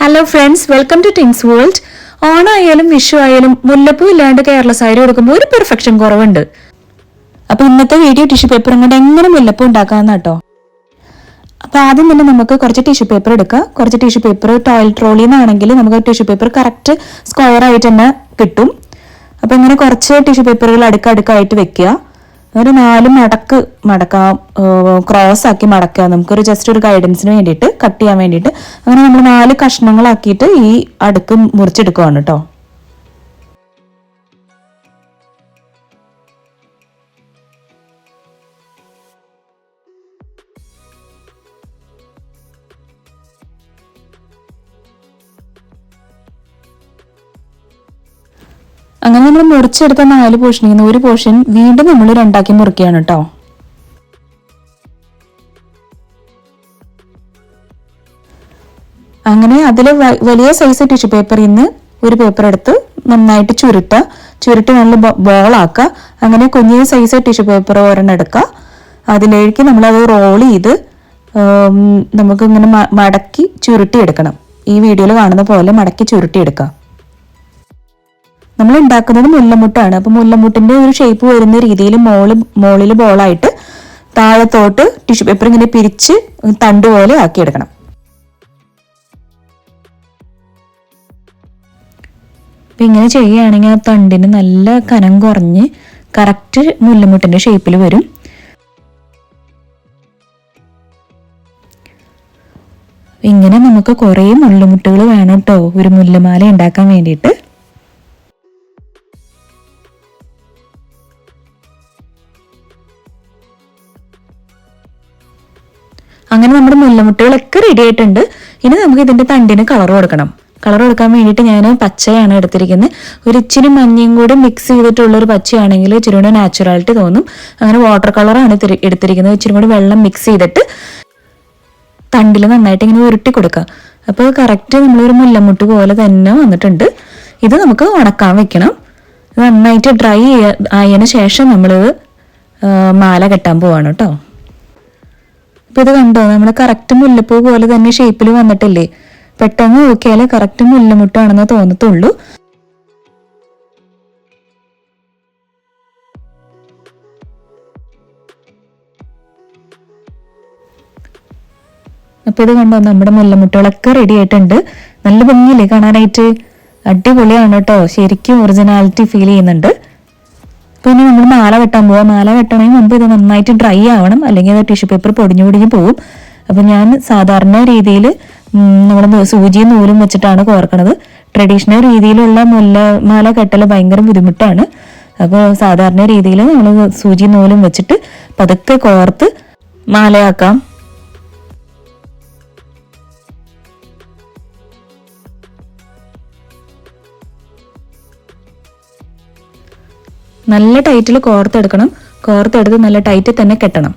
Hello friends welcome to tings world ഓണായാലും Vishu ആയാലും മുല്ലപ്പൂ ഇല്ലാണ്ട് കേരള സാരി കൊടുക്കുമ്പോൾ ഒരു പെർഫെക്ഷൻ കുറവുണ്ട്. അപ്പൊ ഇന്നത്തെ വീഡിയോ ടിഷ്യൂ പേപ്പർ കൊണ്ട് എങ്ങനെ മുല്ലപ്പൂ ഉണ്ടാക്കാമെന്ന് കേട്ടോ അപ്പൊ ആദ്യം തന്നെ നമുക്ക് കുറച്ച് ടിഷ്യൂ പേപ്പർ എടുക്കുക കുറച്ച് ടിഷ്യൂ പേപ്പർ ടോയ്ലറ്റ് റോളിൽ നിന്നാണെങ്കിൽ നമുക്ക് ടിഷ്യൂ പേപ്പർ കറക്റ്റ് സ്ക്വയർ ആയിട്ട് തന്നെ കിട്ടും. അപ്പൊ ഇങ്ങനെ കുറച്ച് ടിഷ്യൂ പേപ്പറുകൾ അടുക്കടുക്കായിട്ട് വെക്കുക. ഒരു നാല് മടക്ക് മടക്കാം ക്രോസ് ആക്കി മടക്കുക നമുക്കൊരു ജസ്റ്റ് ഒരു ഗൈഡൻസിന് വേണ്ടിയിട്ട് കട്ട് ചെയ്യാൻ വേണ്ടിയിട്ട്. അങ്ങനെ നമ്മൾ നാല് കഷ്ണങ്ങളാക്കിയിട്ട് ഈ അടുക്ക് മുറിച്ചെടുക്കുവാണ് കേട്ടോ അങ്ങനെ നമ്മൾ മുറിച്ചെടുത്ത നാല് പോർഷനിൽ നിന്ന് ഒരു പോർഷൻ വീണ്ടും നമ്മൾ രണ്ടാക്കി മുറിക്കുകയാണ് കേട്ടോ അങ്ങനെ അതിൽ വലിയ സൈസ് ടിഷ്യൂ പേപ്പറിൽ നിന്ന് ഒരു പേപ്പർ എടുത്ത് നന്നായിട്ട് ചുരുട്ടുക ചുരുട്ട് നല്ല ബോളാക്കുക അങ്ങനെ കുഞ്ഞു സൈസ് ടിഷ്യൂ പേപ്പർ ഒരെണ്ണം എടുക്കുക അതിലേക്ക് നമ്മൾ അത് റോൾ ചെയ്ത് നമുക്ക് ഇങ്ങനെ മടക്കി ചുരുട്ടി എടുക്കണം ഈ വീഡിയോയിൽ കാണുന്ന പോലെ മടക്കി ചുരുട്ടി എടുക്കുക നമ്മൾ ഉണ്ടാക്കുന്നത് മുല്ലമുട്ടാണ്. അപ്പൊ മുല്ലമുട്ടിന്റെ ഒരു ഷേപ്പ് വരുന്ന രീതിയിൽ മോൾ മോളിൽ ബോളായിട്ട് താഴത്തോട്ട് ടിഷ്യൂ പേപ്പർ ഇങ്ങനെ പിരിച്ച് തണ്ട് പോലെ ആക്കിയെടുക്കണം. അപ്പൊ ഇങ്ങനെ ചെയ്യുകയാണെങ്കിൽ ആ തണ്ടിന് നല്ല കനം കുറഞ്ഞ് കറക്റ്റ് മുല്ലമുട്ടിന്റെ ഷേപ്പിൽ വരും. ഇങ്ങനെ നമുക്ക് കുറേ മുല്ലമുട്ടുകൾ വേണം കേട്ടോ ഒരു മുല്ലമാല ഉണ്ടാക്കാൻ വേണ്ടിയിട്ട്. അങ്ങനെ നമ്മുടെ മുല്ലമുട്ടുകളൊക്കെ റെഡി ആയിട്ടുണ്ട്. ഇനി നമുക്ക് ഇതിന്റെ തണ്ടിന് കളർ കൊടുക്കണം. കളർ കൊടുക്കാൻ വേണ്ടിയിട്ട് ഞാൻ പച്ചയാണ് എടുത്തിരിക്കുന്നത് ഒരു ഇച്ചിരി മഞ്ഞയും കൂടി മിക്സ് ചെയ്തിട്ടുള്ള ഒരു പച്ചയാണെങ്കിൽ ഇച്ചിരി കൂടെ നാച്ചുറാലിറ്റി തോന്നും. അങ്ങനെ വാട്ടർ കളറാണ് എടുത്തിരിക്കുന്നത്. ഇച്ചിരി കൂടി വെള്ളം മിക്സ് ചെയ്തിട്ട് തണ്ടിൽ നന്നായിട്ട് ഇങ്ങനെ ഉരുട്ടി കൊടുക്കുക അപ്പോൾ കറക്റ്റ് നമ്മളൊരു മുല്ലമുട്ട് പോലെ തന്നെ വന്നിട്ടുണ്ട്. ഇത് നമുക്ക് ഉണക്കാൻ വെക്കണം. നന്നായിട്ട് ഡ്രൈ ആയതിനു ശേഷം നമ്മൾ മാല കെട്ടാൻ പോവാണ് കേട്ടോ. ഇപ്പൊ ഇത് കണ്ടോ? നമ്മൾ കറക്റ്റ് മുല്ലപ്പൂ പോലെ തന്നെ ഷേപ്പിൽ വന്നിട്ടില്ലേ? പെട്ടെന്ന് നോക്കിയാൽ കറക്റ്റ് മുല്ലമുട്ടാണെന്ന് തോന്നത്തുള്ളൂ. അപ്പൊ ഇത് കണ്ടോ? നമ്മുടെ മുല്ലമുട്ടുകളൊക്കെ റെഡി ആയിട്ടുണ്ട്. നല്ല ഭംഗിയില്ലേ കാണാനായിട്ട്? അടിപൊളിയാണ് കേട്ടോ. ശരിക്കും ഒറിജിനാലിറ്റി ഫീൽ ചെയ്യുന്നുണ്ട്. പിന്നെ നമ്മൾ മാല വെട്ടാൻ പോവാം. മാല വെട്ടണമെങ്കിൽ മുമ്പ് ഇത് നന്നായിട്ട് ഡ്രൈ ആവണം. അല്ലെങ്കിൽ അത് ടിഷ്യൂ പേപ്പർ പൊടിഞ്ഞു പൊടിഞ്ഞു പോകും അപ്പൊ ഞാൻ സാധാരണ രീതിയിൽ നമ്മൾ സൂചിയും നൂലും വെച്ചിട്ടാണ് കോർക്കണത്. ട്രഡീഷണൽ രീതിയിലുള്ള മുല്ല മാല കെട്ടൽ ഭയങ്കര ബുദ്ധിമുട്ടാണ്. അപ്പോൾ സാധാരണ രീതിയിൽ നമ്മൾ സൂചി നൂലും വെച്ചിട്ട് പതുക്കെ കോർത്ത് മാലയാക്കാം. നല്ല ടൈറ്റിൽ കോർത്തെടുക്കണം കോർത്തെടുത്ത് നല്ല ടൈറ്റിൽ തന്നെ കെട്ടണം.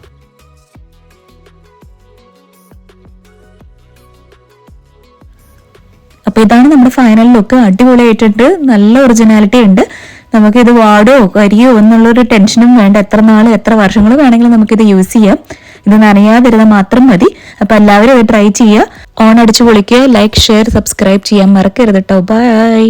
അപ്പൊ ഇതാണ് നമ്മുടെ ഫൈനൽ ലുക്ക് അടിപൊളിയായിട്ടുണ്ട്. നല്ല ഒറിജിനാലിറ്റി ഉണ്ട്. നമുക്ക് ഇത് വാടോ കരിയോ എന്നുള്ളൊരു ടെൻഷനും വേണ്ട. എത്ര നാൾ എത്ര വർഷങ്ങൾ വേണമെങ്കിലും നമുക്ക് ഇത് യൂസ് ചെയ്യാം. ഇത് നനയാതിരുന്നാൽ മാത്രം മതി. അപ്പൊ എല്ലാവരും ഇത് ട്രൈ ചെയ്യുക. ഓൺ അടിച്ചു പൊളിക്കുക. ലൈക്ക് ഷെയർ സബ്സ്ക്രൈബ് ചെയ്യാൻ മറക്കരുത് കേട്ടോ ബൈ